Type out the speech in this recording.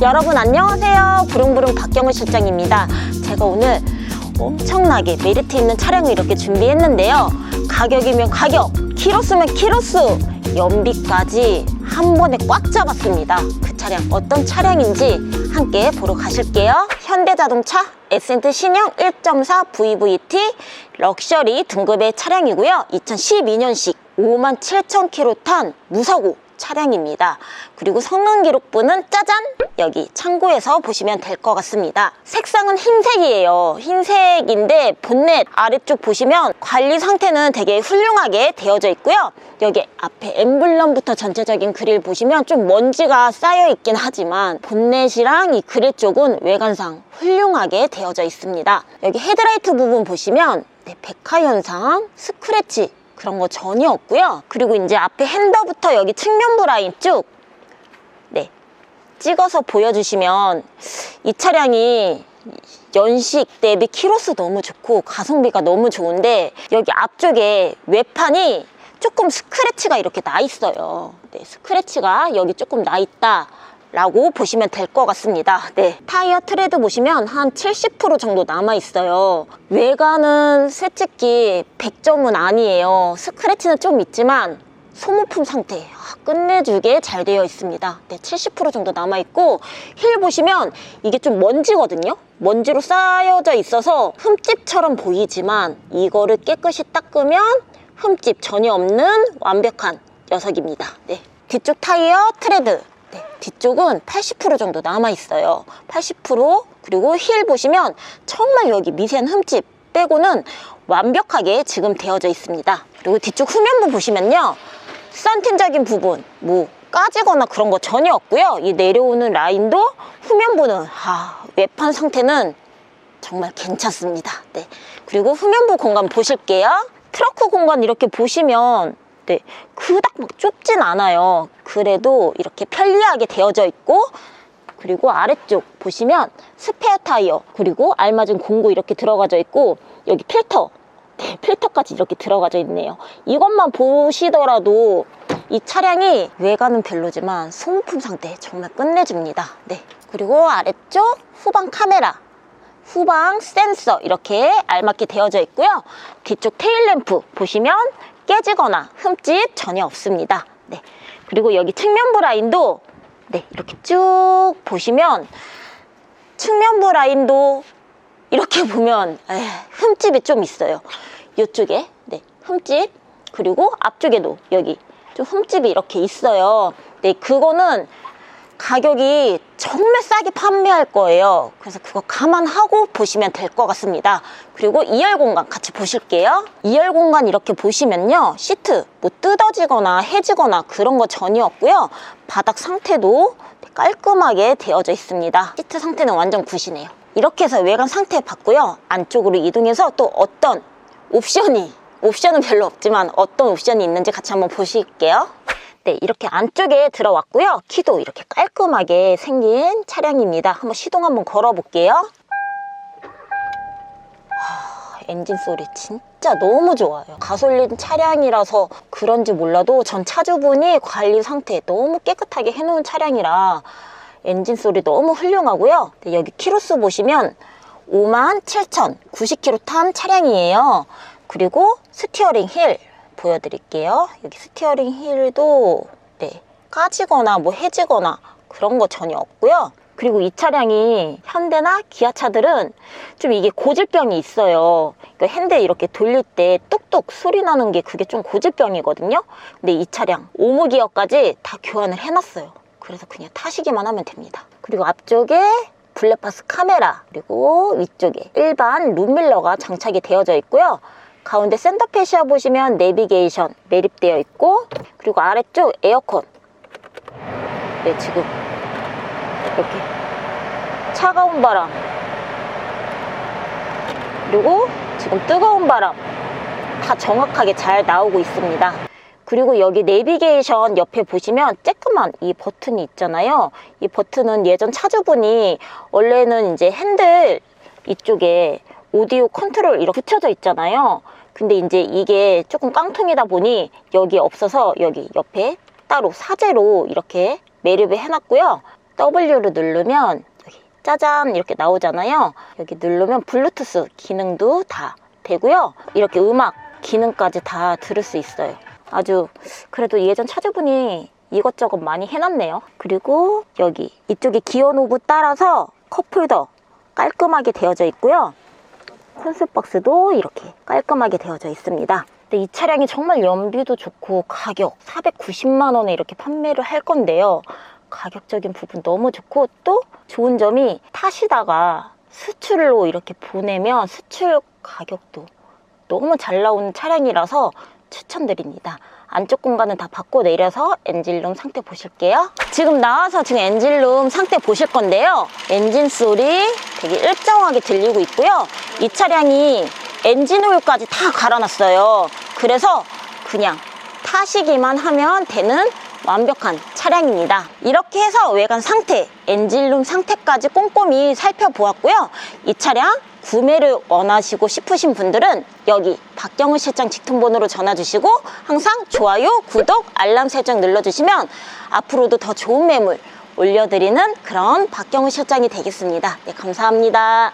여러분 안녕하세요. 부릉부릉 박경우 실장입니다. 제가 오늘 엄청나게 메리트 있는 차량을 이렇게 준비했는데요. 가격이면 가격, 키로수면 키로수, 연비까지 한 번에 꽉 잡았습니다. 그 차량 어떤 차량인지 함께 보러 가실게요. 현대자동차 에센트 신형 1.4 VVT 럭셔리 등급의 차량이고요. 2012년식 5만 7천 킬로 탄 무사고 차량입니다. 그리고 성능 기록부는 짜잔! 여기 창고에서 보시면 될 것 같습니다. 색상은 흰색이에요. 흰색인데 본넷 아래쪽 보시면 관리 상태는 되게 훌륭하게 되어져 있고요. 여기 앞에 엠블럼부터 전체적인 그릴 보시면 좀 먼지가 쌓여 있긴 하지만 본넷이랑 이 그릴 쪽은 외관상 훌륭하게 되어져 있습니다. 여기 헤드라이트 부분 보시면 네, 백화 현상, 스크래치 그런 거 전혀 없고요. 그리고 이제 앞에 핸더부터 여기 측면부 라인 쭉 네, 찍어서 보여주시면 이 차량이 연식 대비 키로수 너무 좋고 가성비가 너무 좋은데 여기 앞쪽에 외판이 조금 스크래치가 이렇게 나 있어요. 네, 스크래치가 여기 조금 나 있다. 라고 보시면 될 것 같습니다. 네. 타이어 트레드 보시면 한 70% 정도 남아 있어요. 외관은 솔직히 100점은 아니에요. 스크래치는 좀 있지만 소모품 상태 아, 끝내주게 잘 되어 있습니다. 네, 70% 정도 남아 있고 힐 보시면 이게 좀 먼지거든요. 먼지로 쌓여져 있어서 흠집처럼 보이지만 이거를 깨끗이 닦으면 흠집 전혀 없는 완벽한 녀석입니다. 네. 뒤쪽 타이어 트레드 네, 뒤쪽은 80% 정도 남아 있어요. 80% 그리고 힐 보시면 정말 여기 미세한 흠집 빼고는 완벽하게 지금 되어져 있습니다. 그리고 뒤쪽 후면부 보시면요. 썬틴적인 부분 뭐 까지거나 그런 거 전혀 없고요. 이 내려오는 라인도 후면부는 아, 외판 상태는 정말 괜찮습니다. 네. 그리고 후면부 공간 보실게요. 트렁크 공간 이렇게 보시면 네, 그닥 막 좁진 않아요. 그래도 이렇게 편리하게 되어져 있고 그리고 아래쪽 보시면 스페어 타이어 그리고 알맞은 공구 이렇게 들어가져 있고 여기 필터 네, 필터까지 이렇게 들어가져 있네요. 이것만 보시더라도 이 차량이 외관은 별로지만 소모품 상태 정말 끝내줍니다. 네. 그리고 아래쪽 후방 카메라 후방 센서 이렇게 알맞게 되어져 있고요. 뒤쪽 테일램프 보시면 깨지거나 흠집 전혀 없습니다. 네. 그리고 여기 측면부 라인도 네, 이렇게 쭉 보시면 측면부 라인도 이렇게 보면 에이, 흠집이 좀 있어요. 이쪽에 네, 흠집 그리고 앞쪽에도 여기 좀 흠집이 이렇게 있어요. 네, 그거는 가격이 정말 싸게 판매할 거예요. 그래서 그거 감안하고 보시면 될 것 같습니다. 그리고 2열 공간 같이 보실게요. 2열 공간 이렇게 보시면요. 시트 뭐 뜯어지거나 해지거나 그런 거 전혀 없고요. 바닥 상태도 깔끔하게 되어져 있습니다. 시트 상태는 완전 굿이네요. 이렇게 해서 외관 상태 봤고요. 안쪽으로 이동해서 또 어떤 옵션이 옵션은 별로 없지만 어떤 옵션이 있는지 같이 한번 보실게요. 네, 이렇게 안쪽에 들어왔고요. 키도 이렇게 깔끔하게 생긴 차량입니다. 한번 시동 한번 걸어볼게요. 하, 엔진 소리 진짜 너무 좋아요. 가솔린 차량이라서 그런지 몰라도 전 차주분이 관리 상태 너무 깨끗하게 해놓은 차량이라 엔진 소리 너무 훌륭하고요. 네, 여기 키로수 보시면 5만 7천 90km 탄 차량이에요. 그리고 스티어링 힐 보여드릴게요. 여기 스티어링 힐도 네, 까지거나 뭐 해지거나 그런 거 전혀 없고요. 그리고 이 차량이 현대나 기아차들은 좀 이게 고질병이 있어요. 그러니까 핸들 이렇게 돌릴 때 뚝뚝 소리 나는 게 그게 좀 고질병이거든요. 근데 이 차량 오무기어까지 다 교환을 해놨어요. 그래서 그냥 타시기만 하면 됩니다. 그리고 앞쪽에 블랙박스 카메라 그리고 위쪽에 일반 룸밀러가 장착이 되어져 있고요. 가운데 센터페시아 보시면 내비게이션 매립되어 있고 그리고 아래쪽 에어컨. 네 지금 이렇게 차가운 바람. 그리고 지금 뜨거운 바람. 다 정확하게 잘 나오고 있습니다. 그리고 여기 내비게이션 옆에 보시면 쬐끄만 이 버튼이 있잖아요. 이 버튼은 예전 차주분이 원래는 이제 핸들 이쪽에 오디오 컨트롤 이렇게 붙여져 있잖아요 근데 이제 이게 조금 깡통이다 보니 여기 없어서 여기 옆에 따로 사제로 이렇게 매립을 해놨고요 W를 누르면 여기 짜잔 이렇게 나오잖아요. 여기 누르면 블루투스 기능도 다 되고요. 이렇게 음악 기능까지 다 들을 수 있어요. 아주 그래도 예전 차주분이 이것저것 많이 해놨네요. 그리고 여기 이쪽에 기어 노브 따라서 컵홀더 깔끔하게 되어져 있고요. 콘솔박스도 이렇게 깔끔하게 되어져 있습니다. 근데 이 차량이 정말 연비도 좋고 가격 490만 원에 이렇게 판매를 할 건데요. 가격적인 부분 너무 좋고 또 좋은 점이 타시다가 수출로 이렇게 보내면 수출 가격도 너무 잘 나오는 차량이라서 추천드립니다. 안쪽 공간은 다 바꿔 내려서 엔진룸 상태 보실게요. 지금 나와서 지금 엔진룸 상태 보실 건데요. 엔진 소리 되게 일정하게 들리고 있고요. 이 차량이 엔진 오일까지 다 갈아놨어요. 그래서 그냥 타시기만 하면 되는 완벽한 차량입니다. 이렇게 해서 외관 상태, 엔진룸 상태까지 꼼꼼히 살펴보았고요. 이 차량 구매를 원하시고 싶으신 분들은 여기 박경우 실장 직통번호로 전화 주시고 항상 좋아요, 구독, 알람 설정 눌러주시면 앞으로도 더 좋은 매물 올려드리는 그런 박경우 실장이 되겠습니다. 네, 감사합니다.